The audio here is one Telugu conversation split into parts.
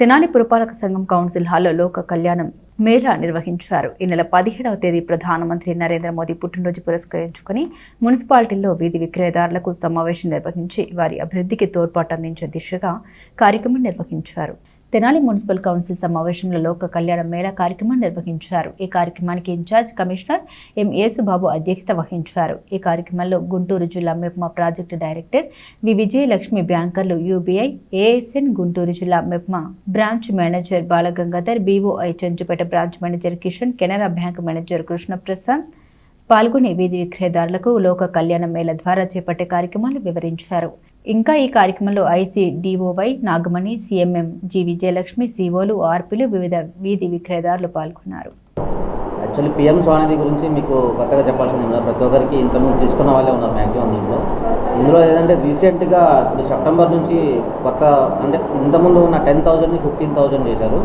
తెనాలి పురపాలక సంఘం కౌన్సిల్ హాల్లో లోక కళ్యాణం మేళా నిర్వహించారు. ఈ నెల పదిహేడవ తేదీ ప్రధానమంత్రి నరేంద్ర మోదీ పుట్టినరోజు పురస్కరించుకుని మున్సిపాలిటీల్లో వీధి విక్రయదారులకు సమావేశం నిర్వహించి వారి అభివృద్ధికి తోడ్పాటు అందించే దిశగా కార్యక్రమం నిర్వహించారు. తెనాలి మున్సిపల్ కౌన్సిల్ సమావేశంలో లోక కళ్యాణ మేళా కార్యక్రమం నిర్వహించారు. ఈ కార్యక్రమానికి ఇన్ఛార్జ్ కమిషనర్ ఎం. యేసుబాబు అధ్యక్షత వహించారు. ఈ కార్యక్రమంలో గుంటూరు జిల్లా MEPMA project director V. Vijayalakshmi బ్యాంకర్లు UBI ASN Guntur జిల్లా MEPMA branch manager Balagangadhar BOI Chenchupeta branch manager Kishan Canara bank manager Krishnaprasad పాల్గొనే వీధి విక్రయదారులకు లోక కళ్యాణ మేళ ద్వారా చేపట్టే కార్యక్రమాలు వివరించారు. ఇంకా ఈ కార్యక్రమంలో IC DOY Nagamani CMM G Vijayalakshmi సిఓలు ఆర్పీలు వివిధ వీధి విక్రయదారులు పాల్గొన్నారు. యాక్చువల్లీ పిఎం స్వానిధి గురించి మీకు కొత్తగా చెప్పాల్సింది ఉన్నారు ప్రతి ఒక్కరికి ఇంతకుముందు తీసుకున్న వాళ్ళే ఉన్నారు మ్యాక్సిమం దీంట్లో. ఇందులో ఏదంటే రీసెంట్గా ఇప్పుడు సెప్టెంబర్ నుంచి కొత్త అంటే ఇంతకుముందు ఉన్న టెన్ థౌజండ్ని ఫిఫ్టీన్ థౌజండ్ చేశారు.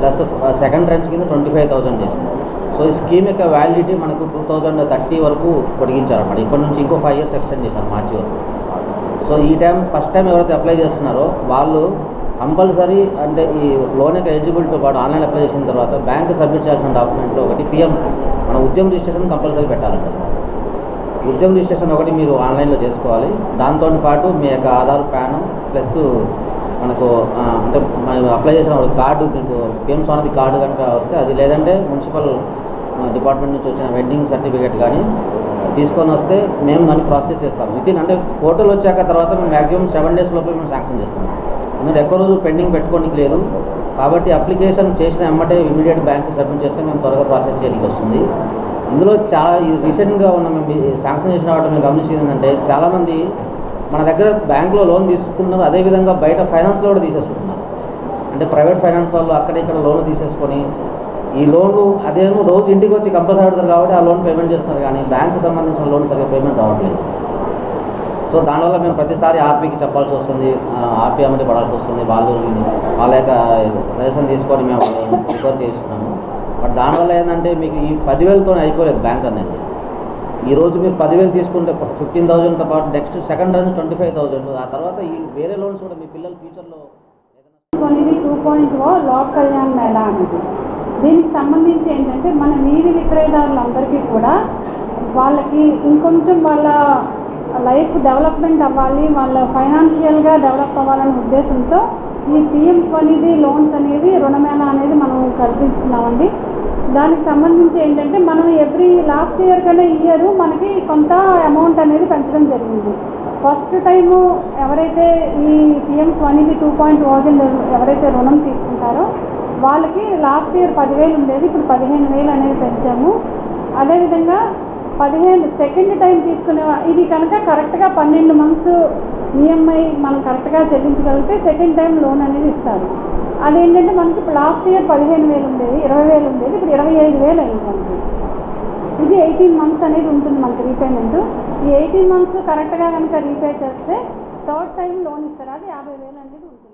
ప్లస్ సెకండ్ ట్రెంచ్ కింద ట్వంటీ ఫైవ్ థౌజండ్ చేశారు. సో ఈ స్కీమ్ యొక్క వ్యాలిడిటీ మనకు టూ థౌజండ్ థర్టీ వరకు పొడిగించారు అన్నమాట ఇప్పటి నుంచి ఇంకో ఫైవ్ ఇయర్స్ ఎక్స్టెండ్ చేశారు మార్చి వరకు. సో ఈ టైం ఫస్ట్ టైం ఎవరైతే అప్లై చేస్తున్నారో వాళ్ళు కంపల్సరీ అంటే ఈ లోన్ యొక్క ఎలిజిబిలిటీతో పాటు ఆన్లైన్ అప్లై చేసిన తర్వాత బ్యాంక్ సబ్మిట్ చేయాల్సిన డాక్యుమెంట్లో ఒకటి పిఎం మన ఉద్యమ రిజిస్ట్రేషన్ కంపల్సరీ పెట్టాలండి ఉద్యమ రిజిస్ట్రేషన్ ఒకటి మీరు ఆన్లైన్లో చేసుకోవాలి. దాంతో పాటు మీ యొక్క ఆధార్ ప్యాన్ ప్లస్ మనకు అంటే మనం అప్లై చేసిన ఒక కార్డు మీకు పిఎం స్వానది కార్డు కనుక వస్తే అది లేదంటే మున్సిపల్ డిపార్ట్మెంట్ నుంచి వచ్చిన వెడ్డింగ్ సర్టిఫికేట్ కానీ తీసుకొని వస్తే మేము దాన్ని ప్రాసెస్ చేస్తాం వితిన్ అంటే హోటల్ వచ్చాక తర్వాత మేము మ్యాక్సిమం సెవెన్ డేస్ లోపల మేము శాంక్షన్ చేస్తాం ఎందుకంటే ఎక్కువ రోజు పెండింగ్ పెట్టుకోనికి లేదు. కాబట్టి అప్లికేషన్ చేసిన వెంబటే ఇమీడియట్ బ్యాంక్ సబ్మిట్ చేస్తే మేము త్వరగా ప్రాసెస్ చేయడానికి వస్తుంది. ఇందులో చాలా రీసెంట్గా ఉన్న మేము శాంక్షన్ చేసిన వాటి మేము గమనించింది ఏంటంటే చాలామంది మన దగ్గర బ్యాంకులో లోన్ తీసుకుంటున్నారు. అదేవిధంగా బయట ఫైనాన్స్లో కూడా తీసేసుకుంటున్నారు. అంటే ప్రైవేట్ ఫైనాన్స్ వాళ్ళు అక్కడ ఇక్కడ లోన్లు తీసేసుకొని ఈ లోన్లు అదేమో రోజు ఇంటికి వచ్చి కంపల్సరీ అడుగుతారు కాబట్టి ఆ లోన్ పేమెంట్ చేస్తున్నారు కానీ బ్యాంకు సంబంధించిన లోన్ సరిగ్గా పేమెంట్ రావట్లేదు. సో దానివల్ల మేము ప్రతిసారి ఆర్పీకి చెప్పాల్సి వస్తుంది ఆర్పీ అమ్మటి పడాల్సి వస్తుంది వాళ్ళు వాళ్ళ యొక్క ప్రదేశం తీసుకొని మేము రికవర్ చేస్తున్నాము బట్ దానివల్ల ఏంటంటే మీకు ఈ పదివేలతో అయిపోలేదు బ్యాంక్ అనేది. ఈ రోజు మీరు పదివేలు తీసుకుంటే ఫిఫ్టీన్ థౌజండ్తో పాటు next second run twenty five thousand ఆ తర్వాత ఈ వేరే లోన్స్ కూడా మీ పిల్లల ఫ్యూచర్లో అనేది two point O Lok Kalyan Mela అనేది. దీనికి సంబంధించి ఏంటంటే మన వీధి విక్రయదారులందరికీ కూడా వాళ్ళకి ఇంకొంచెం వాళ్ళ లైఫ్ డెవలప్మెంట్ అవ్వాలి వాళ్ళ ఫైనాన్షియల్గా డెవలప్ అవ్వాలనే ఉద్దేశంతో ఈ పిఎం స్వనిధి లోన్స్ అనేది రుణమేళ అనేది మనం కల్పిస్తున్నామండి. దానికి సంబంధించి ఏంటంటే మనం ఎవ్రీ లాస్ట్ ఇయర్ కన్నా ఇయర్ మనకి కొంత అమౌంట్ అనేది పెంచడం జరిగింది. ఫస్ట్ టైము ఎవరైతే ఈ PM Svanidhi two point O కింద ఎవరైతే రుణం తీసుకుంటారో వాళ్ళకి లాస్ట్ ఇయర్ పదివేలు ఉండేది ఇప్పుడు పదిహేను వేలు అనేది పెంచాము. అదేవిధంగా పదిహేను సెకండ్ టైం తీసుకునే ఇది కనుక కరెక్ట్గా పన్నెండు మంత్స్ ఈఎంఐ మనం కరెక్ట్గా చెల్లించగలిగితే సెకండ్ టైం లోన్ అనేది ఇస్తారు. అదేంటంటే మనకి ఇప్పుడు లాస్ట్ ఇయర్ పదిహేను వేలు ఉండేది ఇరవై వేలు ఉండేది ఇప్పుడు ఇరవై ఐదు వేలు అయింది మనకి. ఇది ఎయిటీన్ మంత్స్ అనేది ఉంటుంది మనకి రీపేమెంట్ ఈ ఎయిటీన్ మంత్స్ కరెక్ట్గా కనుక రీపే చేస్తే థర్డ్ టైం లోన్ ఇస్తారు అది యాభై వేలు అనేది ఉంటుంది.